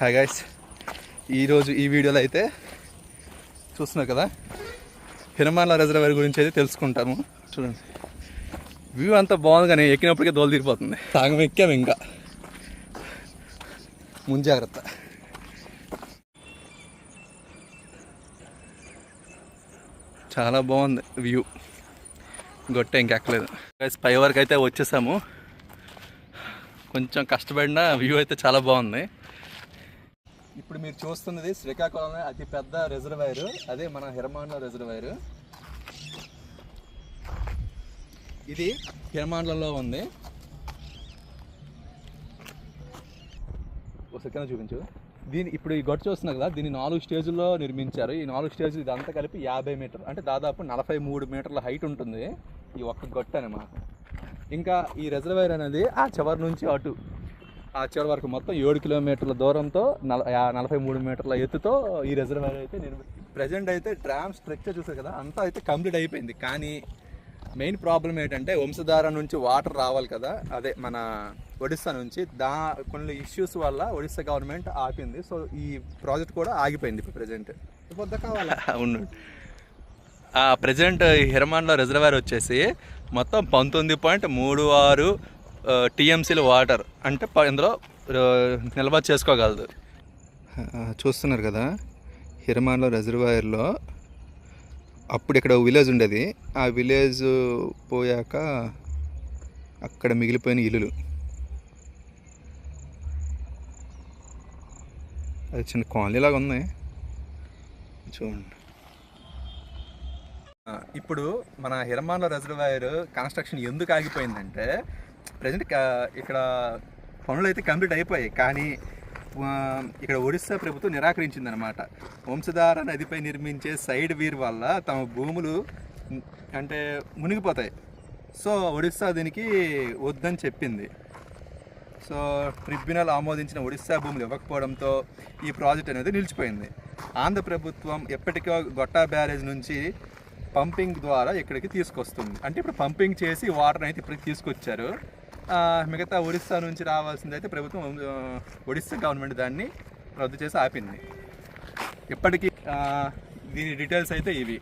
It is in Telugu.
హాయ్ గాయస్ ఈరోజు ఈ వీడియోలో అయితే చూస్తున్నారు కదా? హిరమాల రిజర్వాయర్ గురించి అయితే తెలుసుకుంటాము. చూడండి. వ్యూ అంతా బాగుంది కానీ ఎక్కినప్పటికే దోలు తీరిపోతుంది. సాగం ఎక్కాము ఇంకా. ముందు జాగ్రత్త. చాలా బాగుంది వ్యూ గొట్టె ఇంకెక్కలేదు పై వరకు అయితే వచ్చేసాము. కొంచెం కష్టపడిన వ్యూ అయితే చాలా బాగుంది. ఇప్పుడు మీరు చూస్తున్నది శ్రీకాకుళంలో అతి పెద్ద రిజర్వాయర్. అదే మన హిరమాండ్ల రిజర్వాయర్. ఇది హిరమాండ్లలో ఉంది. ఒక సెకండ్ చూపించు. దీని ఇప్పుడు ఈ గొట్ట చూస్తున్నా కదా దీన్ని నాలుగు స్టేజ్లో నిర్మించారు. ఈ నాలుగు స్టేజ్లు ఇదంతా కలిపి యాభై మీటర్. అంటే దాదాపు నలభై మూడు మీటర్ల హైట్ ఉంటుంది ఈ ఒక్క గొట్ట అనమాట ఇంకా ఈ రిజర్వాయర్ అనేది ఆ చివరి నుంచి అటు ఆ చివరి వరకు మొత్తం ఏడు కిలోమీటర్ల దూరంతో నల నలభై మూడు మీటర్ల ఎత్తుతో ఈ రిజర్వాయర్ అయితే నిర్మి ప్రజెంట్ అయితే డ్రామ్ స్ట్రక్చర్ చూసారు కదా అంతా అయితే కంప్లీట్ అయిపోయింది. కానీ మెయిన్ ప్రాబ్లం ఏంటంటే వంశధార నుంచి వాటర్ రావాలి కదా అదే మన ఒడిస్సా నుంచి. దా కొన్ని ఇష్యూస్ వల్ల ఒడిస్సా గవర్నమెంట్ ఆపింది. సో ఈ ప్రాజెక్ట్ కూడా ఆగిపోయింది ఇప్పుడు ప్రజెంట్ పొద్దు అవును. ఆ ప్రజెంట్ హిరమాన్లో రిజర్వాయర్ వచ్చేసి మొత్తం పంతొమ్మిది పాయింట్ మూడు ఆరు టీఎంసీల వాటర్ అంటే ఇందులో నిల్వ చేసుకోగలదు. చూస్తున్నారు కదా హిరమాన్లో రిజర్వాయర్లో అప్పుడు ఇక్కడ విలేజ్ ఉండేది. ఆ విలేజ్ పోయాక అక్కడ మిగిలిపోయిన ఇల్లులు. అది చిన్న కాలనీ లాగా ఉంది. చూడండి. ఇప్పుడు మన హిరమాన్ల రిజర్వాయర్ కన్స్ట్రక్షన్ ఎందుకు ఆగిపోయిందంటే ప్రజెంట్ ఇక్కడ పనులు అయితే కంప్లీట్ అయిపోయాయి. కానీ ఇక్కడ ఒడిస్సా ప్రభుత్వం నిరాకరించిందనమాట వంశధార నదిపై నిర్మించే సైడ్ వీర్ వల్ల తమ భూములు అంటే మునిగిపోతాయి. సో ఒడిస్సా దీనికి వద్దని చెప్పింది. సో ట్రిబ్యునల్ ఆమోదించిన ఒడిశా భూములు ఇవ్వకపోవడంతో ఈ ప్రాజెక్ట్ అనేది నిలిచిపోయింది. ఆంధ్ర ప్రభుత్వం ఎప్పటికో గొట్టా బ్యారేజ్ నుంచి పంపింగ్ ద్వారా ఇక్కడికి తీసుకొస్తుంది. అంటే ఇప్పుడు పంపింగ్ చేసి వాటర్ అయితే ఇప్పటికి తీసుకొచ్చారు. మిగతా ఒడిస్సా నుంచి రావాల్సింది అయితే ప్రభుత్వం ఒడిస్సా గవర్నమెంట్ దాన్ని రద్దు చేసి ఆపింది. ఇప్పటికీ దీని డీటెయిల్స్ అయితే ఇవి.